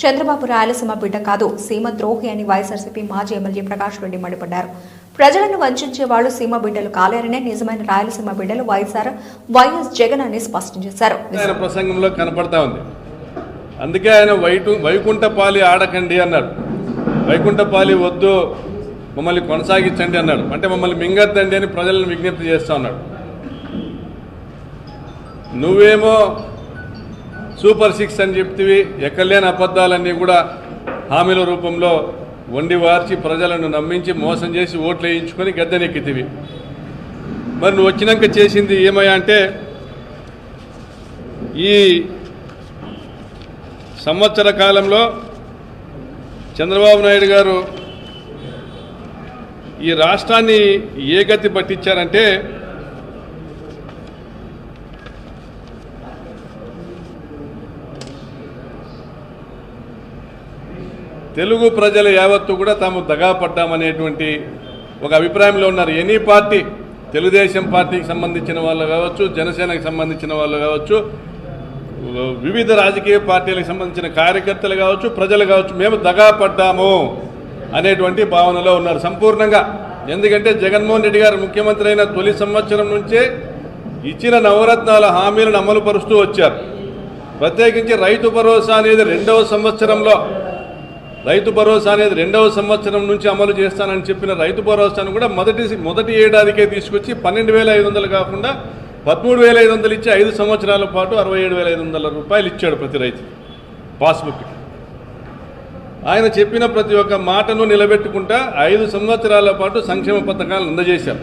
చంద్రబాబు రాయలసీమ బిడ్డ కాదు సీమ ద్రోహి అని వైఎస్ఆర్సీపీ మాజీ ఎమ్మెల్యే ప్రకాష్ రెడ్డి మండిపడ్డారు. ప్రజలను వంచే వాళ్ళు సీమ బిడ్డలు కాలేరనే నిజమైన రాయలసీమ బిడ్డలు వైఎస్ఆర్ వైఎస్ జగన్ అని స్పష్టం చేశారు. ప్రసంగంలో కనపడతా ఉంది. అందుకే ఆయన వైటు వైకుంఠపాలి ఆడకండి అన్నాడు. వైకుంఠపాలి వద్దు మమ్మల్ని కొనసాగించండి అన్నాడు. అంటే మమ్మల్ని మింగద్దండి అని ప్రజలను విజ్ఞప్తి చేస్తా ఉన్నాడు. నువ్వేమో సూపర్ సిక్స్ అని చెప్తివి ఎక్కలేని అబద్ధాలన్నీ కూడా హామీల రూపంలో వండి వార్చి ప్రజలను నమ్మించి మోసం చేసి ఓట్లు వేయించుకొని గద్దెనెక్కితివి. మరి నువ్వు వచ్చినాక చేసింది ఏమయ్యా అంటే ఈ సంవత్సర కాలంలో చంద్రబాబు నాయుడు గారు ఈ రాష్ట్రాన్ని ఏ గతి పట్టించారంటే తెలుగు ప్రజల యావత్తు కూడా తాము దగా పడ్డామనేటువంటి ఒక అభిప్రాయంలో ఉన్నారు. ఎనీ పార్టీ తెలుగుదేశం పార్టీకి సంబంధించిన వాళ్ళు కావచ్చు జనసేనకు సంబంధించిన వాళ్ళు కావచ్చు వివిధ రాజకీయ పార్టీలకు సంబంధించిన కార్యకర్తలు కావచ్చు ప్రజలు కావచ్చు మేము దగా పడ్డాము అనేటువంటి భావనలో ఉన్నారు. సంపూర్ణంగా. ఎందుకంటే జగన్మోహన్ రెడ్డి గారు ముఖ్యమంత్రి అయిన తొలి సంవత్సరం నుంచే ఇచ్చిన నవరత్నాల హామీలను అమలు పరుస్తూ వచ్చారు. ప్రత్యేకించి రైతు భరోసా అనేది రెండవ సంవత్సరంలో రైతు భరోసా అనేది రెండవ సంవత్సరం నుంచి అమలు చేస్తానని చెప్పిన రైతు భరోసాను కూడా మొదటి మొదటి ఏడాదికే తీసుకొచ్చి పన్నెండు వేల ఐదు వందలు కాకుండా పదమూడు వేల ఐదు వందలు ఇచ్చి ఐదు సంవత్సరాల పాటు అరవై ఏడు వేల ఐదు వందల రూపాయలు ఇచ్చాడు ప్రతి రైతు. పాస్బుక్ ఆయన చెప్పిన ప్రతి ఒక్క మాటను నిలబెట్టుకుంటా ఐదు సంవత్సరాల పాటు సంక్షేమ పథకాలను అందజేశారు.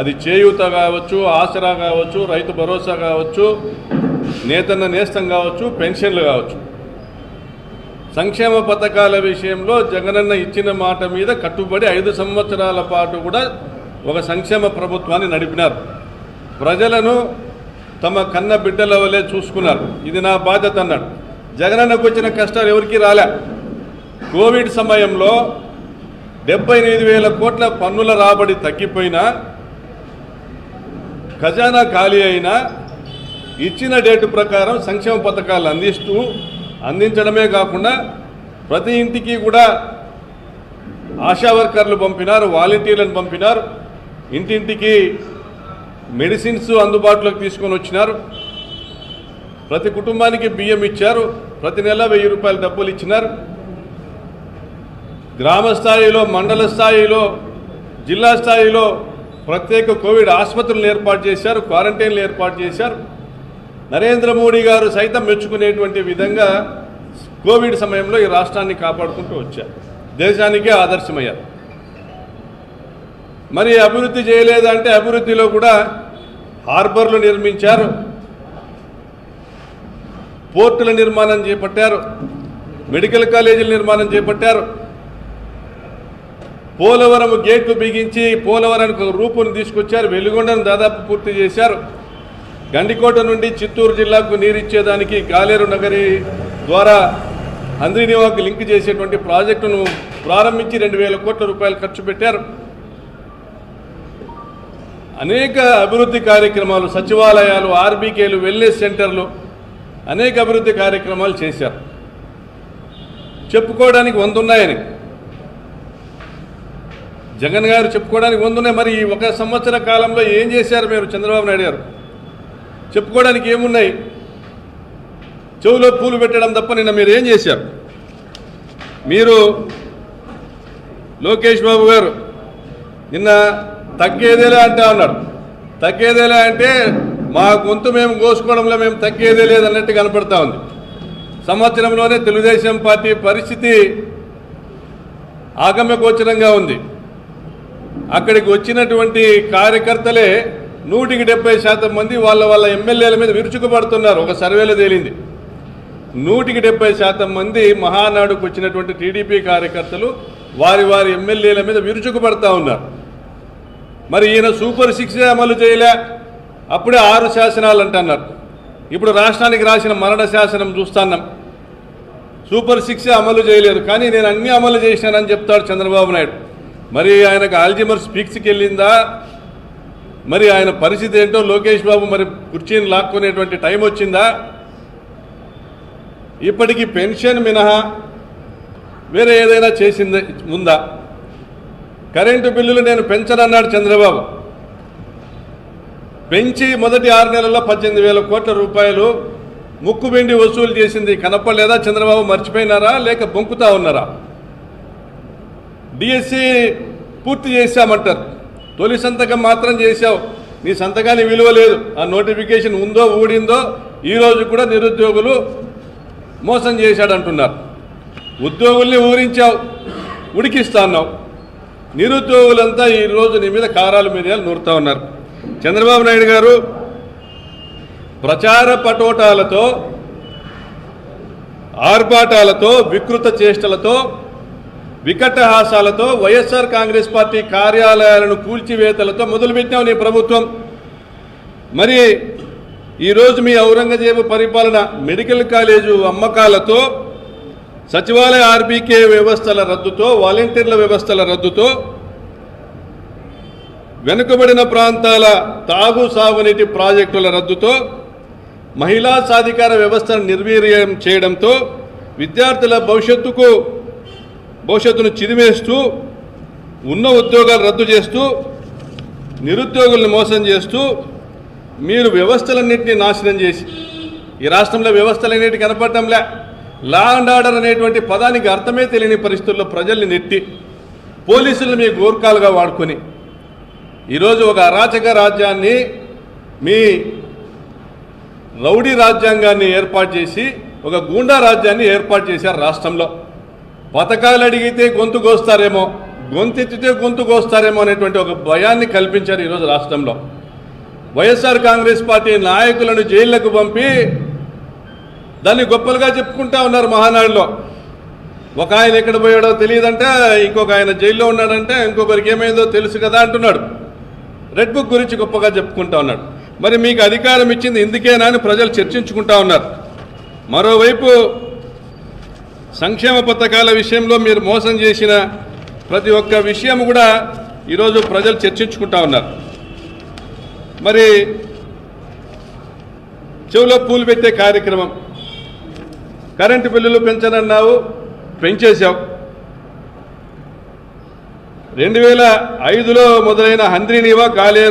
అది చేయూత కావచ్చు ఆసరా కావచ్చు రైతు భరోసా కావచ్చు నేతన్న నేస్తం కావచ్చు పెన్షన్లు కావచ్చు. సంక్షేమ పథకాల విషయంలో జగనన్న ఇచ్చిన మాట మీద కట్టుబడి ఐదు సంవత్సరాల పాటు కూడా ఒక సంక్షేమ ప్రభుత్వాన్ని నడిపినారు. ప్రజలను తమ కన్న బిడ్డల వలె చూసుకున్నారు. ఇది నా బాధ్యత అన్నాడు. జగనన్నకు వచ్చిన కష్టాలు ఎవరికీ రాలే. కోవిడ్ సమయంలో డెబ్బై ఎనిమిది వేల కోట్ల పన్నుల రాబడి తగ్గిపోయినా ఖజానా ఖాళీ అయినా ఇచ్చిన డేటు ప్రకారం సంక్షేమ పథకాలు అందిస్తూ అందించడమే కాకుండా ప్రతి ఇంటికి కూడా ఆశా వర్కర్లు పంపినారు వాలంటీర్లను పంపినారు ఇంటింటికి మెడిసిన్స్ అందుబాటులోకి తీసుకొని వచ్చినారు. ప్రతి కుటుంబానికి బియ్యం ఇచ్చారు ప్రతి నెల వెయ్యి రూపాయల డబ్బులు ఇచ్చినారు. గ్రామ స్థాయిలో మండల స్థాయిలో జిల్లా స్థాయిలో ప్రత్యేక కోవిడ్ ఆసుపత్రులను ఏర్పాటు చేశారు క్వారంటైన్లు ఏర్పాటు చేశారు. నరేంద్ర మోడీ గారు సైతం మెచ్చుకునేటువంటి విధంగా కోవిడ్ సమయంలో ఈ రాష్ట్రాన్ని కాపాడుకుంటూ వచ్చారు. దేశానికే ఆదర్శమయ్యారు. మరి అభివృద్ధి చేయలేదంటే అభివృద్ధిలో కూడా హార్బర్లు నిర్మించారు. పోర్టుల నిర్మాణం చేపట్టారు. మెడికల్ కాలేజీల నిర్మాణం చేపట్టారు. పోలవరం గేట్లు బిగించి పోలవరానికి ఒక రూపును తీసుకొచ్చారు. వెలుగొండను దాదాపు పూర్తి చేశారు. గండికోట నుండి చిత్తూరు జిల్లాకు నీరిచ్చేదానికి గాలేరు నగరి ద్వారా హంద్రీనివాకు లింక్ చేసేటువంటి ప్రాజెక్టును ప్రారంభించి రెండు వేల కోట్ల రూపాయలు ఖర్చు పెట్టారు. అనేక అభివృద్ధి కార్యక్రమాలు సచివాలయాలు ఆర్బీకేలు వెల్నెస్ సెంటర్లు అనేక అభివృద్ధి కార్యక్రమాలు చేశారు. చెప్పుకోవడానికి వంద ఉన్నాయని జగన్ గారు చెప్పుకోవడానికి వంద ఉన్నాయి మరి ఈ ఒక సంవత్సర కాలంలో ఏం చేశారు మీరు చంద్రబాబు నాయుడు గారు? చెప్పుకోవడానికి ఏమున్నాయి? చెవులో పూలు పెట్టడం తప్ప నిన్న మీరు ఏం చేశారు? మీరు లోకేష్ బాబు గారు నిన్న తగ్గేదేలే అంటే అన్నాడు. తగ్గేదేలే అంటే మా గొంతు మేము కోసుకోవడంలో మేము తగ్గేదే లేదన్నట్టు కనపడతా ఉంది. సంవత్సరంలోనే తెలుగుదేశం పార్టీ పరిస్థితి ఆగమ్యగోచరంగా ఉంది. అక్కడికి వచ్చినటువంటి కార్యకర్తలే నూటికి డెబ్బై శాతం మంది వాళ్ళ వాళ్ళ ఎమ్మెల్యేల మీద విరుచుకుపడుతున్నారు. ఒక సర్వేలో తేలింది. నూటికి డెబ్బై శాతం మంది మహానాడుకు వచ్చినటువంటి టీడీపీ కార్యకర్తలు వారి వారి ఎమ్మెల్యేల మీద విరుచుకుపడతా ఉన్నారు. మరి ఈయన సూపర్ సిక్స్ అమలు చేయలే? అప్పుడే ఆరు శాసనాలు అంటున్నారు. ఇప్పుడు రాష్ట్రానికి రాసిన మరణ శాసనం చూస్తున్నాం. సూపర్ సిక్స్ అమలు చేయలేదు. కానీ నేను అన్ని అమలు చేశానని చెప్తాడు చంద్రబాబు నాయుడు. మరి ఆయనకు ఆల్జిమర్ స్పీక్స్కి వెళ్ళిందా? మరి ఆయన పరిస్థితి ఏంటో లోకేష్ బాబు మరి కుర్చీని లాక్కునేటువంటి టైం వచ్చిందా? ఇప్పటికి పెన్షన్ మినహా వేరే ఏదైనా చేసింది ఉందా? కరెంటు బిల్లులు నేను పెంచనన్నాడు చంద్రబాబు. పెంచి మొదటి ఆరు నెలల్లో పద్దెనిమిది వేల కోట్ల రూపాయలు ముక్కుబిండి వసూలు చేసింది కనపడలేదా చంద్రబాబు? మర్చిపోయినారా? లేక బొంకుతా ఉన్నారా? డిఎస్సి పూర్తి చేశామంటారు. తొలి సంతకం మాత్రం చేశావు. నీ సంతకాన్ని విలువ లేదు. ఆ నోటిఫికేషన్ ఉందో ఊడిందో ఈ రోజు కూడా నిరుద్యోగులు మోసం చేశాడంటున్నారు. ఉద్యోగుల్ని ఊరించావు. ఉడికిస్తా అన్నావు. నిరుద్యోగులంతా ఈ రోజు నీ మీద కారాలు మిరియాలు నూరుతా ఉన్నారు. చంద్రబాబు నాయుడు గారు ప్రచార పటోటాలతో ఆర్భాటాలతో వికృత చేష్టలతో వికటహాసాలతో వైఎస్ఆర్ కాంగ్రెస్ పార్టీ కార్యాలయాలను కూల్చివేతలతో మొదలుపెట్టాం నీ ప్రభుత్వం. మరి ఈరోజు మీ ఔరంగజేబు పరిపాలన మెడికల్ కాలేజు అమ్మకాలతో సచివాలయ ఆర్బీకే వ్యవస్థల రద్దుతో వాలంటీర్ల వ్యవస్థల రద్దుతో వెనుకబడిన ప్రాంతాల తాగు సాగునీటి ప్రాజెక్టుల రద్దుతో మహిళా సాధికార వ్యవస్థను నిర్వీర్యం చేయడంతో విద్యార్థుల భవిష్యత్తుకు భవిష్యత్తును చిదిమేస్తూ ఉన్న ఉద్యోగాలు రద్దు చేస్తూ నిరుద్యోగుల్ని మోసం చేస్తూ మీరు వ్యవస్థలన్నింటినీ నాశనం చేసి ఈ రాష్ట్రంలో వ్యవస్థలన్నిటి కనపడటంలే. లా అండ్ ఆర్డర్ అనేటువంటి పదానికి అర్థమే తెలియని పరిస్థితుల్లో ప్రజల్ని నెట్టి పోలీసులు మీ గోర్ఖాలుగా వాడుకొని ఈరోజు ఒక అరాచక రాజ్యాన్ని మీ రౌడీ రాజ్యాంగాన్ని ఏర్పాటు చేసి ఒక గూండా రాజ్యాన్ని ఏర్పాటు చేశారు రాష్ట్రంలో. పథకాలు అడిగితే గొంతుకొస్తారేమో గొంతెత్తితే గొంతుకొస్తారేమో అనేటువంటి ఒక భయాన్ని కల్పించారు ఈరోజు రాష్ట్రంలో. వైఎస్ఆర్ కాంగ్రెస్ పార్టీ నాయకులను జైళ్ళకు పంపి దాన్ని గొప్పలుగా చెప్పుకుంటా ఉన్నారు మహానాడులో. ఒక ఆయన ఎక్కడ పోయాడో తెలియదంటే ఇంకొక ఆయన జైల్లో ఉన్నాడంటే ఇంకొకరికి ఏమైందో తెలుసు కదా అంటున్నాడు. రెడ్ బుక్ గురించి గొప్పగా చెప్పుకుంటా ఉన్నాడు. మరి మీకు అధికారం ఇచ్చింది ఇందుకేనా అని ప్రజలు చర్చించుకుంటా ఉన్నారు. మరోవైపు సంక్షేమ పథకాల విషయంలో మీరు మోసం చేసిన ప్రతి ఒక్క విషయం కూడా ఈరోజు ప్రజలు చర్చించుకుంటా ఉన్నారు. మరి చెవిలో పూలు పెట్టే కార్యక్రమం కరెంటు బిల్లులు పెంచనన్నావు పెంచేశావు. రెండు వేల ఐదులో మొదలైన హంద్రీనీవా గాలేరు